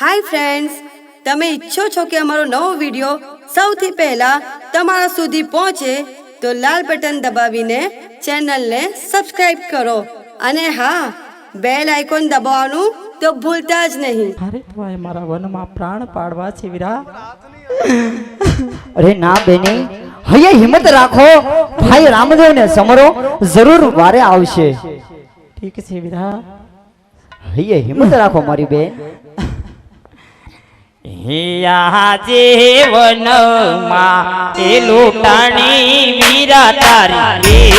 Hi friends તમે ઈચ્છો છો કે અમારો નવો વીડિયો સૌથી પહેલા તમારા સુધી પહોંચે, તો લાલ બટન દબાવીને ચેનલને સબસ્ક્રાઇબ કરો. અને હા બેલ આઇકોન દબાવવાનું તો ભૂલતા જ નહીં. અરે ભાઈ મારા વનમાં પ્રાણ પાડવા છે વિરા. અરે ના બેની, હૈયે હિંમત રાખો. ભાઈ રામદેવને સમરો જરૂર વારે આવશે. ઠીક છે વિરા. હૈયે હિંમત રાખો મારી બેન. હિયા જીવનમાં એ લૂંટાણી વીરા તારી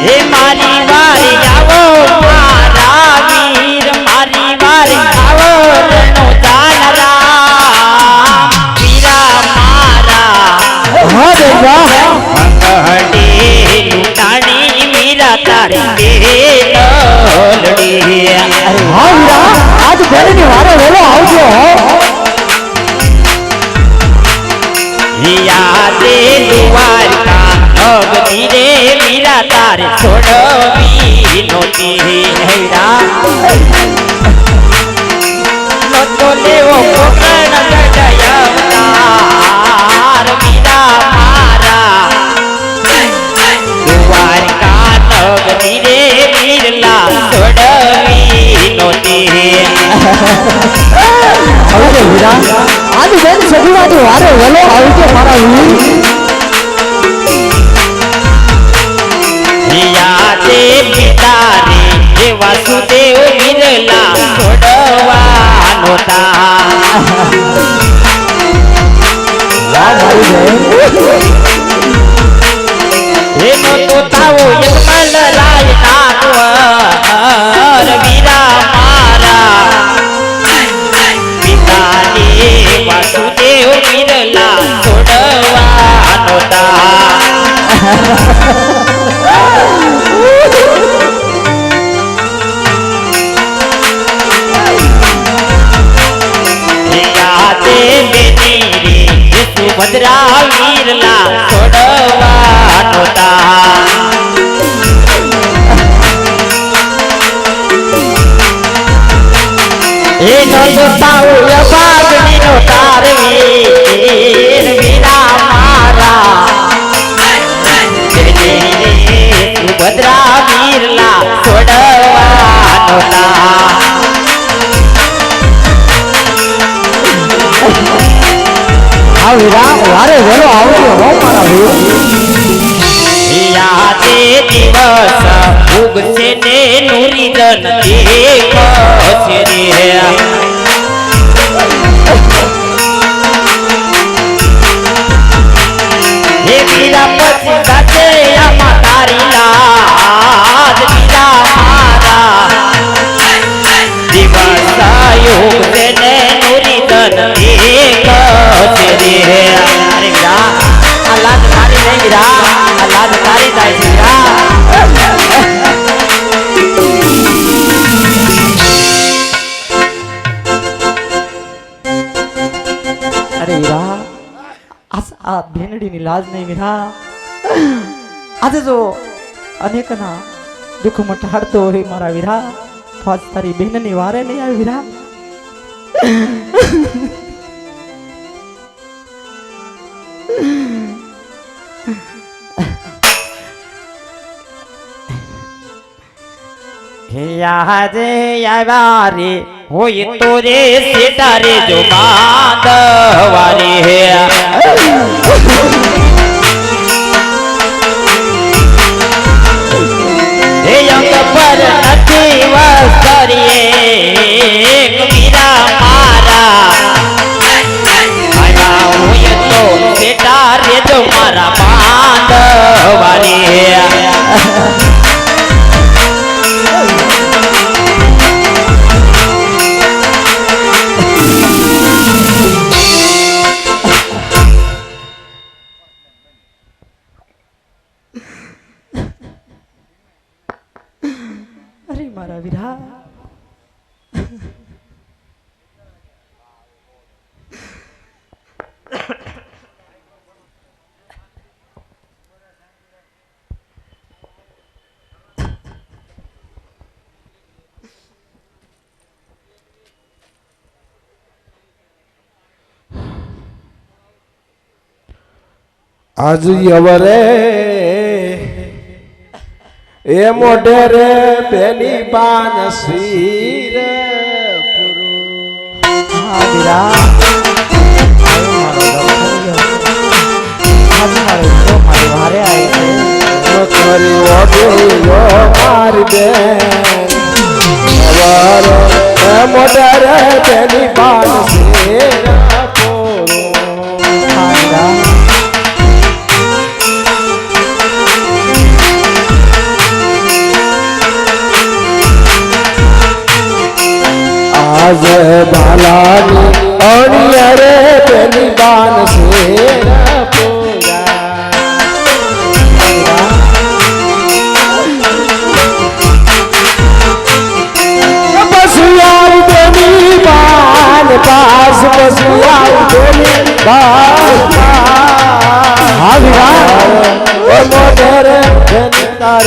હે મારી વારી આવો મારા વીર મારી વારી આવો તારે છોડવી નહોતી હૈરા નતો લેવો કોકણ ગડયવતાર મીરા મારા. દ્વારકા નગરી રે બિરલા છોડવી નહોતી હવે વીરા આજ બેન સગીવાથી વારે વલો આવજો મારા વીર. હે વાસુદેવ મિરલા છોડવાનો એનો તો તાવો યજમલ રાય નાગવર વીરા મારા. પિતાને વાસુદેવ મિરલા છોડવાનો તા રે સુભદ્રા વીરલા છોડવાનો તા એનો તો વીરા મારા. સુભદ્રા વીરલા છોડવાનો વીરા વારે વેલો આવજો, હો, મારા વીર તે દિવસ ઉગશે ને નુરીદન દેખશે રે હે વીરા પછી સાથે આમાં તારી લાજ વીરા દિવસ યોગ ને નુરીદન દેખશે રે અરે વિરા આ લાજ તારી નહીં વીરા આ લાજ તારી થાય છે વીરા અરે વીરા આ ભેનડીની લાજ નહીં વીરા આજે જો અનેકના દુઃખ મટાડતો હોય મારા વીરા તારી વારે નહીં આવી યાદે આવ્યા રે હોય તો રે સેટા રે જો બાંધવારે હે હે અંગ પર નથી વસ્તરીએ કબીરા મારા આવ્યા હોય તો સેટા રે આજ યવરે એ મોઢે રે પેલી પાન શીર મારી બેન મોઢે રે પેલી પાન શીર પુરુ બાલાની અણિયા રે બેની બાન છે પાસ બેની બાન પાસ. હા વિરા ઓ મોઢેર બેની તાર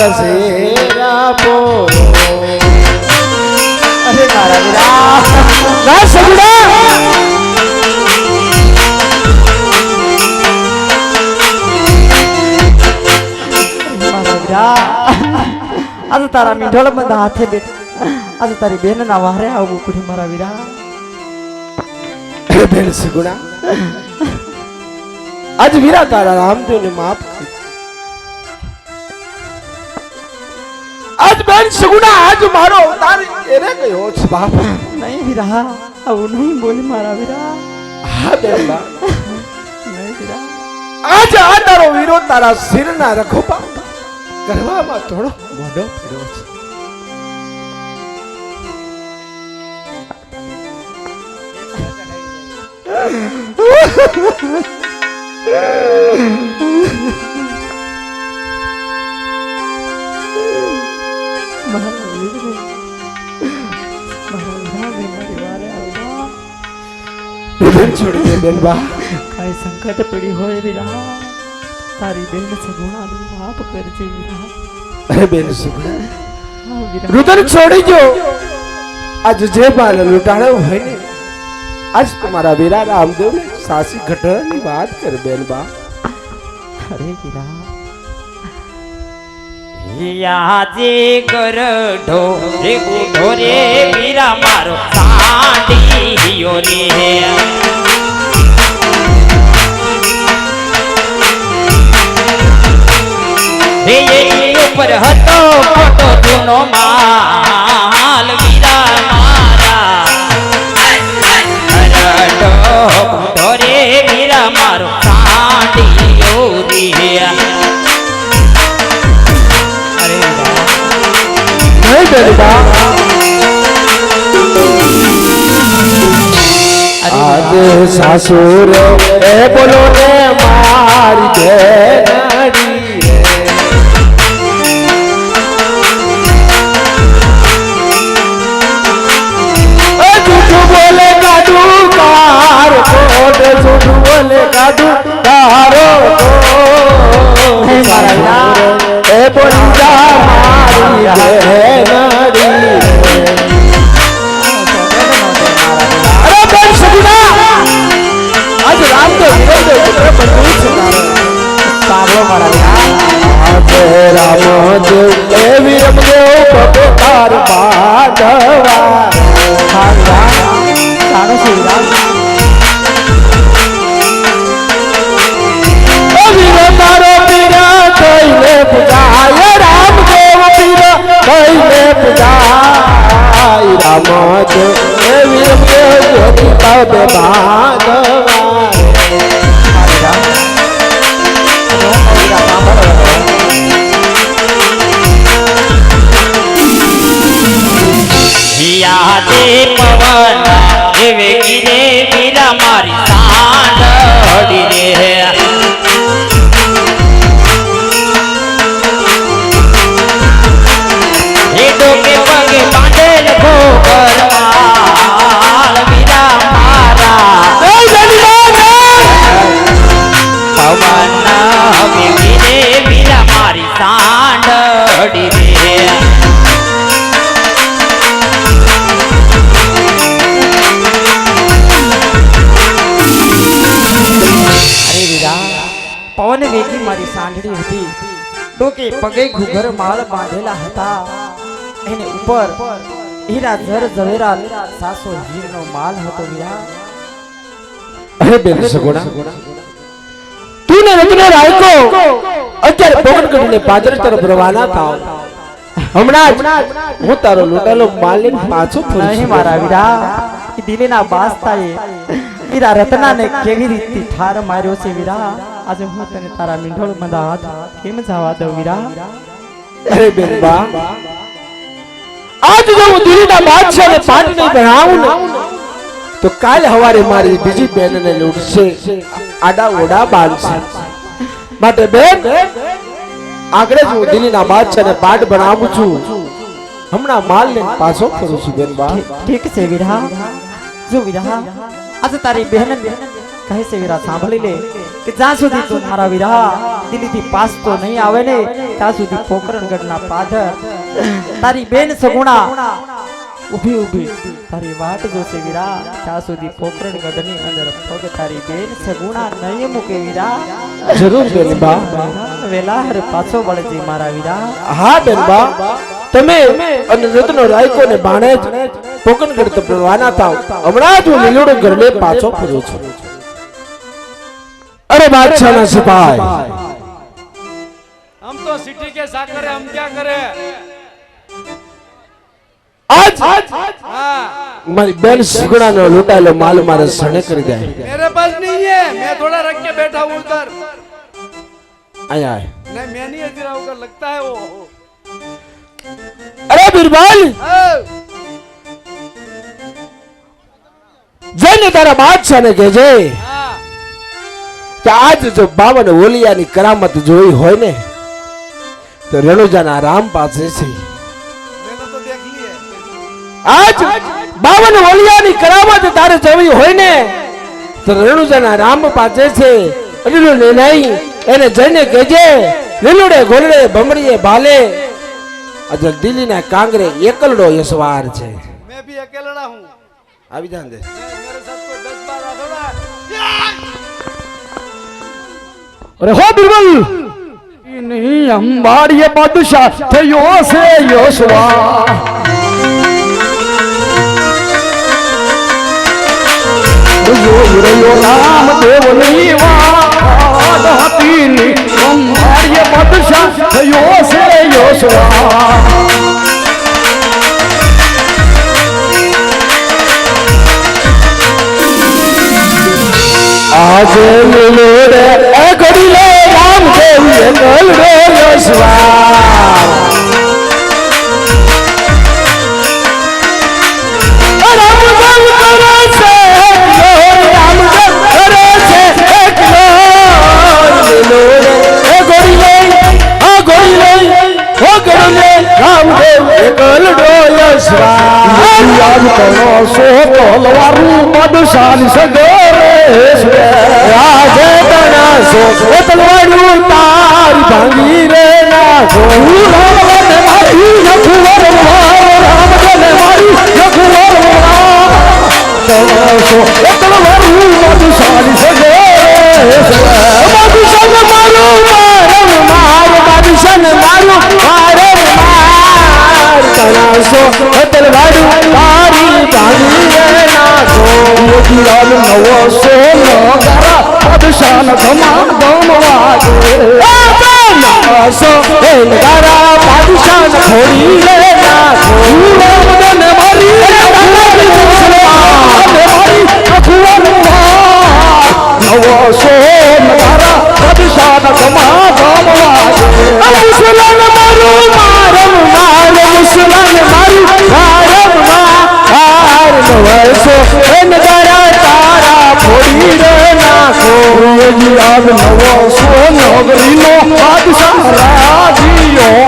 આજે તારા મીઠોળ બધા હાથે બેઠ આજે તારી બેન ના વારે આવું પડ્યું મારા વીરા બેન સુગુણા આજ વીરા તારા રામદેવને માફ કરી આજ બેન સગુણા આજ મારો અવતાર એને કયો છે બાપ નહીં વીરા આવું નહીં બોલી મારા વીરા હા બેન બા નહીં વીરા આજ આ તારો વીરો તારા શિરના રખોપા કરવામાં થોડો મોઢો પડ્યો છે મારા વીરને મારા વીરાને મારી વારે આવવા બેન છોડી દે બેન બા. કાંઈ સંકટ પડી હોય વીરા તારી બેન સગુણાનું માફ કરજે વીરા અરે બેન સગુણા રુદન છોડી જો આજ જે બાલ લૂંટાણો હોય ને આજ તમારા વીરા રામદેવ સાસી ઘટનાની વાત કર બેન બા. અરે વીરા યાજે કરઢો રે ગુઢો રે વીરા મારો સાંડીયો રે. હે ઉપર હતો ફોટો જૂનો માલ નહીં બેન બા આજે સાસુર એ બોલો ને મારી જૂઠું બોલે કાઢું તાર બોલે કાઢું તારો. એ બોલી જા મારી રામદેવ એ વીરમદેવ પગે તાર બાંધવા હા. વીરા જાણો ટોકે પગે ઘુઘર માળ બાંધેલા હતા. એને ઉપર હીરા જર ઝવેરા સાસો હીરનો માલ હતો વિરા. અરે બેન સગોડા તું ને રત્ન રાયકો અત્યારે પવન કરીને પાદર તરફ રવાના થાવ. હમણાં હું તારો લૂંટેલો માલ લઈને પાછો ફરું મારા વિરા એ દિલીના બાસ્તાએ વીરા રત્નાને કેવી રીતે ઠાર માર્યો છે વીરા? આજે હું તને તારા મીંઢોળ મંદા હાથ કેમ જવા દઉં વીરા? અરે બેનબા, આજ જો હું દિલ્હીના બાદશાહને પાટ નહીં ભણાવું ને, તો કાલ હવારે મારી બીજી બેનને લૂટશે. આડા ઓડા બાંધશે. માટે બેન, આગળ જ હું દિલ્હીના બાદશાહને પાટ બનાવું છું. હમણાં માલ લઈને પાછો ફરું છું બેનબા. ઠીક છે વીરા. જો વીરા આજે તારી બહેન કહે છે વીરા સાંભળી લે કે જ્યાં સુધી તું મારા વીરા દિલ્હીથી પાસ તો નહીં આવે ને ત્યાં સુધી પોકરણગઢના પાદર તારી બેન સગુણા ઊભી ઊભી તારી વાટ જોશે વીરા ત્યાં સુધી પોકરણગઢની અંદર પગ તારી બેન સગુણા નહીં મૂકે વીરા. જરૂર બેનબા વેલા વેલાહર પાછો વળજે મારા વીરા. હા બેનબા તમે અને રત્નો રાયકો ને બાણે જ પોકનગઢ તરફ રવાના થાવ હમણાં જ હું લીલોડો ઘરને પાછો ફરું છું અરે બાદશાહના સિપાઈ हम तो सिटी के साकर है हम क्या करें આજ हाँ મારી બેન સુગડાનો લૂંટાયેલો માલ મારે સણે કરી દે मेरे पास नहीं है मैं थोड़ा रख के बैठा हूँ उधर આયા આય. नहीं मैं नहीं हजरा होकर लगता है वो અરે બિરબલ જઈને તારા બાદશાહને કહેજે કે આજ જો બાવન ઓલિયાની કરામત જોઈ હોય ને, તો રણુજાના રામ પાસે છે. આજ બાવન ઓલિયાની કરામત તારે જોવી હોય ને, તો રણુજાના રામ પાસે છે. એટલું નહીં, એને જઈને કેજે લીલુડે ગોલડે ભમરીએ ભાલે. આજે દિલ્હીના કાંગરે એકલડો યશવાર છે. મેં ભી અકેલડા હું. આવી જા અંદર. અરે હો બિરબલ! નહીં, અંબાડીએ બાદશાહ થયો છે યશવા ગુરયો રામ દેવની વાત હતી ની સંહાર્ય પદશા થયો છે યોશવા છે એકલો. લીલુડે એ આ ઘડીલે, ઓ ઘડીલે, રામદેવ એકલડો યશવાર. યાદ કરો સો તલવારું બાદશાહની સગરે છે. રાજે તણાસો સો તલવારું તારી ભાંગી રે. નાખો યાદ નવો સોનો ગરીનો બાદશાહ રાજીયો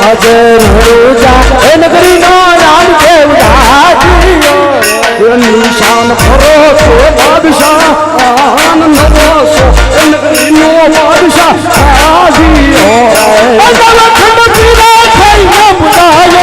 આજે રોજા એ નગરીનો રામ દેવ રાજીયો નિશાન ફરો સો બાદશાહ આન નવો સો એ નગરીનો બાદશાહ રાજીયો નગરી પીરા થઈને બુધાય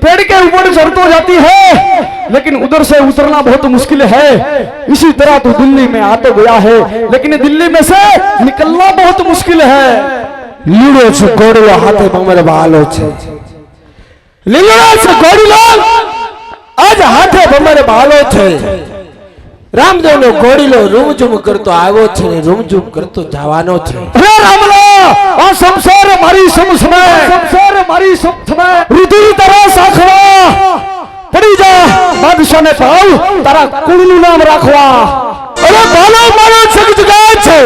पेड़ के ऊपर चढ़ तो जाती है लेकिन उधर से उतरना बहुत मुश्किल है इसी तरह तू दिल्ली में आ तो गया है लेकिन दिल्ली में से निकलना बहुत मुश्किल है લીલો છે ગોળીલો હાથે ભમર વાલો છે લીલો છે ગોળીલો આજ હાથે ભમર વાલો છે રામદેવ નો ઘોડીલો રૂમઝૂમ કરતો આવ્યો છે ને રૂમઝૂમ કરતો જવાનો છે. અરે રામલો આ સંસાર મારી સમસમે સંસાર મારી સમસમે રુધિર તારા સાખવા. પડી જા બાદશાહ ને ભાવ તારા કુળનું નામ રાખવા. અરે ભાલો મારો જગ જગાય છે.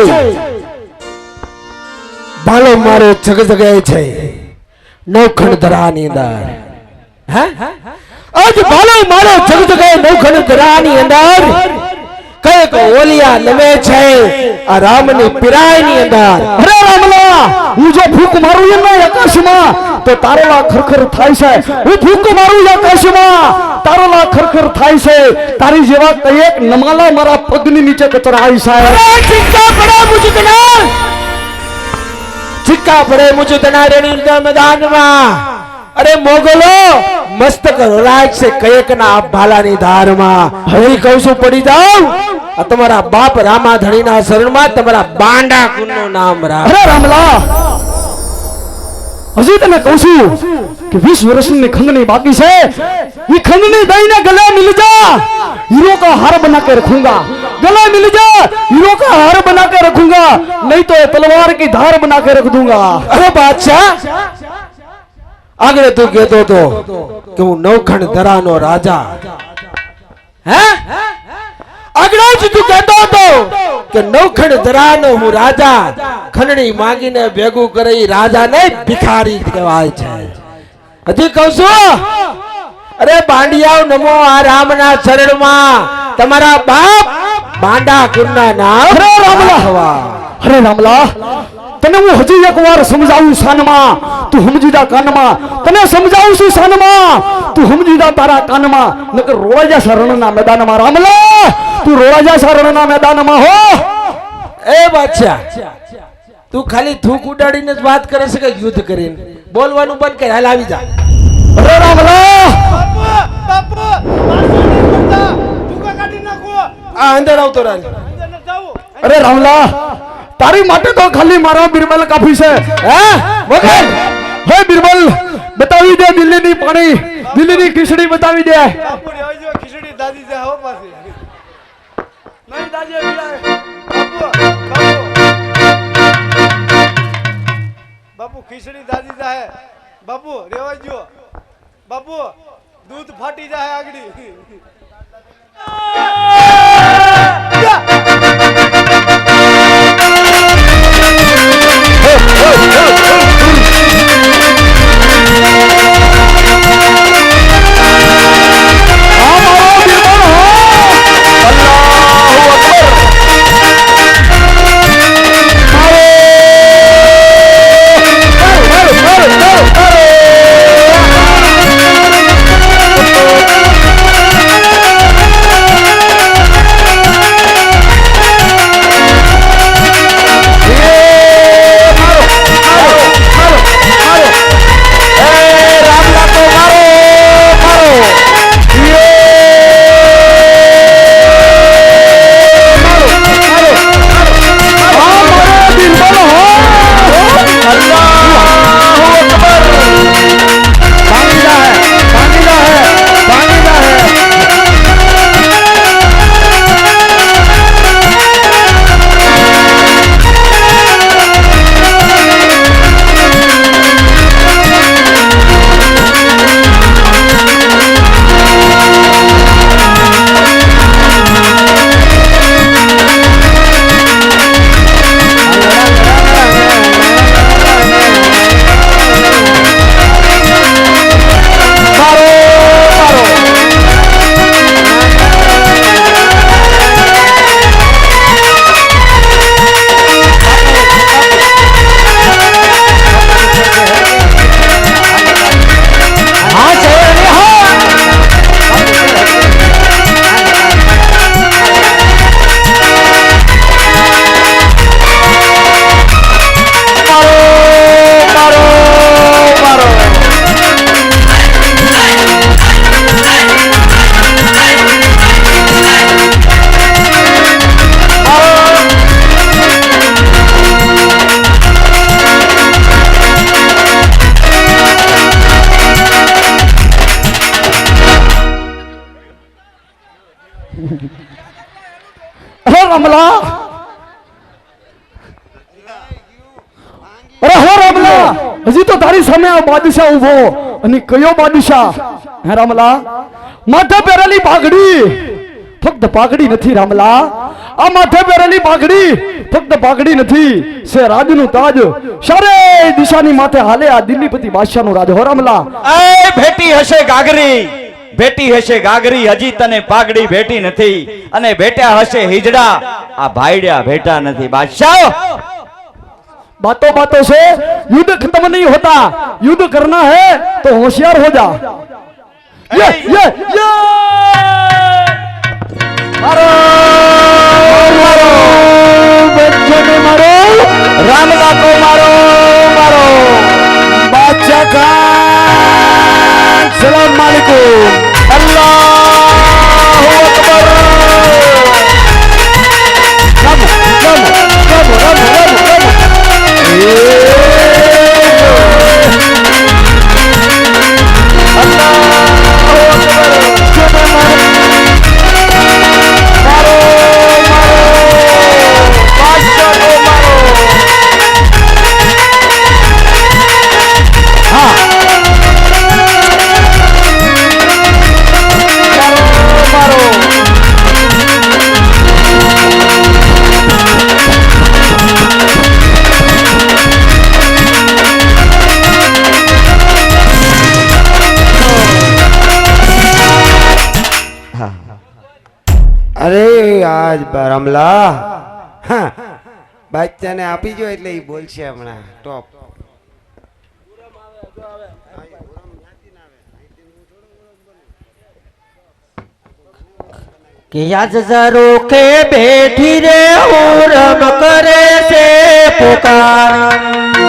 ભાલો મારો જગ જગાય છે. નવખંડ ધરાની અંદર. હે? આજ ભાલો મારો જગ જગાય નવખંડ ધરાની અંદર. કંઈક ઓલિયા નમે છે. આ રામની પિરાયની અંદર. અરે રામલા હું જો ફૂક મારું એમ આકાશમાં તો તારોલા ખરખર થાય છે. હું ફૂક મારું આકાશમાં તારોલા ખરખર થાય છે. તારી જેવા કંઈક નમાલા મારા પગની નીચે કચરાય છે. ચિંતા પડે મુજકના સિક્કા પડે મુજે તનારેની મેદાનમાં. અરે મોગલો મસ્તક રોલાય છે કયકના ભાલાની ધારમાં. હવે કહું છું પડી જાવ તમારા બાપ રામાધણીના શરણમાં તમારા બાંડા કુંડનું નામ રામલા! હજી તમે કહું છું કે 20 વર્ષની ખંગની બાકી છે. ઈ ખંગની દઈને ગલે મિલ જા. હીરો કા હાર બના કે રખૂંગા. ગલે મિલ જા. હીરો કા હાર બના કે રખૂંગા. નહીં તો તલવાર કી ધાર બના કે રખ दूंगा અરે બાદશાહ આગળ તું કહેતો હતો કે હું નવખંડ ધરાનો રાજા. હે? આગળ જ તું કહેતો હતો કે નવખંડ ધરાનો હું રાજા. ખંડણી માંગીને ભેગું કરે રાજાને ભિખારી કહેવાય છે. હજી કહું છું? અરે બાંડિયાઓ નમો આ રામના શરણમાં તમારા બાપ બાંડા કુરના નામ હરે રામલા. અરે રામલા. તને હું હજી એક વાર સમજાવું સાનમાં? તું સમજી જા કાનમાં? તને સમજાવું છું સાનમાં? તું સમજી જા તારા કાનમાં? નકર રોળાજા શરણના મેદાનમાં રામલા તું રોળાજા શરણના મેદાનમાં હો. એ બાદશાહ તું ખાલી થૂક ઉડાડીને જ વાત કરે છે કે યુદ્ધ કરીને? બોલવાનું બંધ કર હાલ આવી જા. અરે રામલા બાપુ બાપુ આ અંદર આવતો રાજ અરે રામલા તારી માટે તો ખાલી મારા બિરબલ કાફી છે. હે? વગર હે બિરબલ બતાવી દે દિલ્હીની પાણી. દિલ્હીની ખીચડી બતાવી દે. ખીચડી દાદી છે હો પાછી. નહીં દાદી બાપુ બાપુ. બાપુ ખીચડી દાદી જાહે. બાપુ રેવાજો બાપુ દૂધ ફાટી જાય આગળી. હજી તો તારી સામે આ બાદશાહ ઊભો અને કયો બાદશાહ? હે રમલા, માથે પહેરેલી પાઘડી ફક્ત પાઘડી નથી રામલા. આ માથે પહેરેલી પાઘડી ફક્ત પાઘડી નથી. છે રાજનું તાજ. સારે દિશાની માથે હાલે આ દિલ્હીપતિ બાદશાહનું રાજ. હો રામલા. એ ભેટી હશે ગાગરી. ભેટી હશે ગાગરી. હજી તને પાઘડી ભેટી નથી. અને ભેટ્યા હશે હિજડા. આ ભાઈડ્યા ભેટા નથી. બાદશાહ! बातों बातों से युद्ध खत्म नहीं होता युद्ध करना है तो होशियार हो जा ये ये ये मारो मारो बच्चों ने मारो रामदा को मारो मारो बादशाह का सलाम मालिकुम अल्लाह આજ રમલા હા. બાચ્ચાને આપી જો એટલે એ બોલશે હમણાં. ટોપ કે આજ જરો કે બેઠી રે ઓરમ કરે છે પુકાર.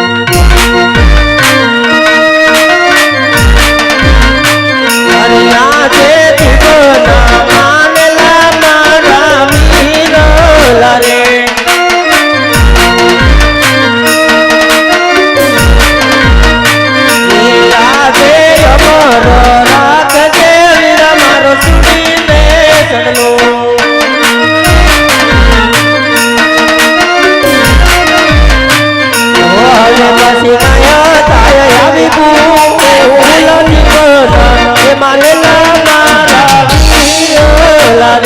એ માલેલા મારા વીરલા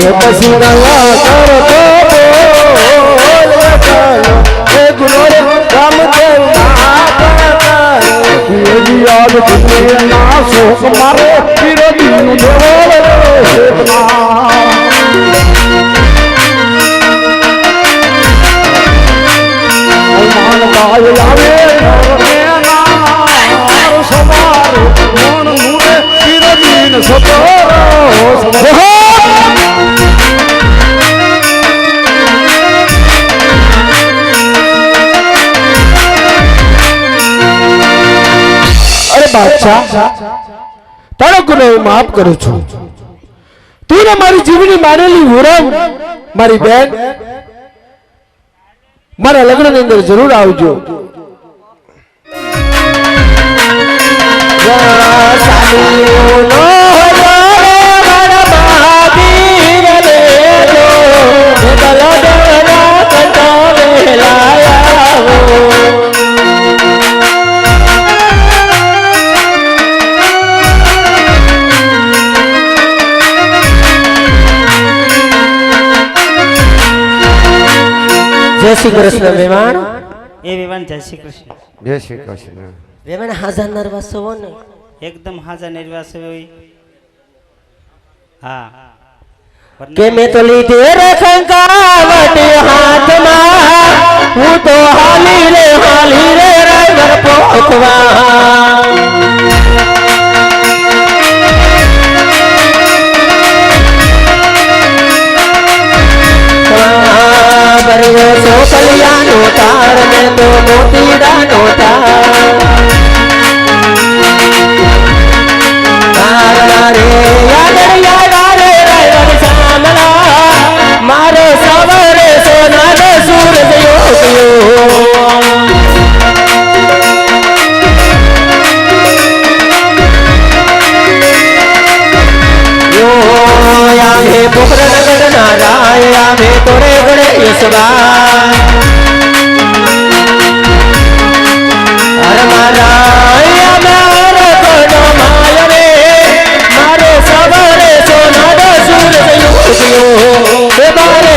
હવે પછી રહ્યા કરતો રે યાદ તુમે ના શોક મારે વિરોધી નું દેવળ માન કાય આવે સવાર મન મુરે વિરોધી ન બાદશાહ તારો ગુનો હું માફ કરું છું. તું ને મારી જીવની માનેલી હુરમ, મારી બેન, મારા લગ્નની અંદર જરૂર આવજો. જય શ્રી કૃષ્ણ વેવાણ. એ વિવાન જય શ્રી કૃષ્ણ. જય શ્રી કૃષ્ણ. વેવાણ હાજર નરવા સવો ને. એકદમ હાજર નિર્વાસ હોય. હા. કે મેં તો લીધે રે કંકાવટ હાથમાં. હું તો હાલી રે હાલી રે રાયગર પોખવા. બરિયો ચોકલિયાનો તાર ને તો મોતીડાનો તાર. મારે યાદ યાદ રે રાયગર ચાંદલા મારો સવારે સોનાનો સૂરજ યોગ્યો યામે પોખર નગર ના રાય યામે તોરે યશવા અરે મારા યામે અરે કોનો માય રે. મારો સવારે સોનાનો સૂરજ યોગ્યો હે મારે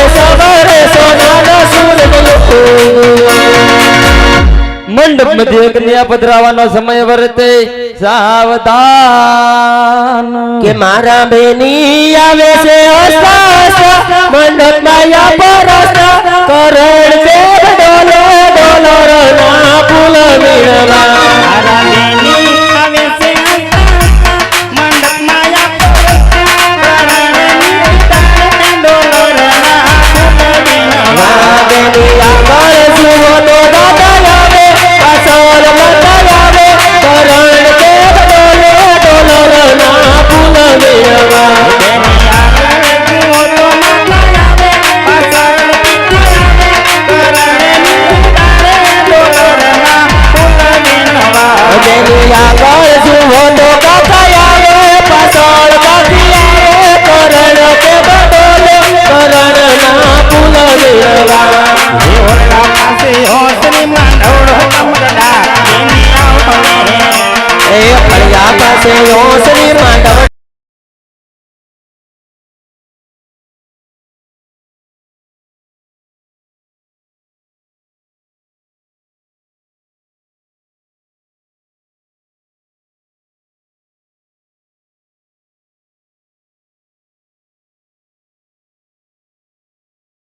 મંડપ મધ્ય કન્યા પધરાવાનો સમય વર્તે સાવધાન. કે મારા બેની આવે છે મંડપ માયા પરસતા કરણ દેવ ડોલો ડોલો ના ફૂલ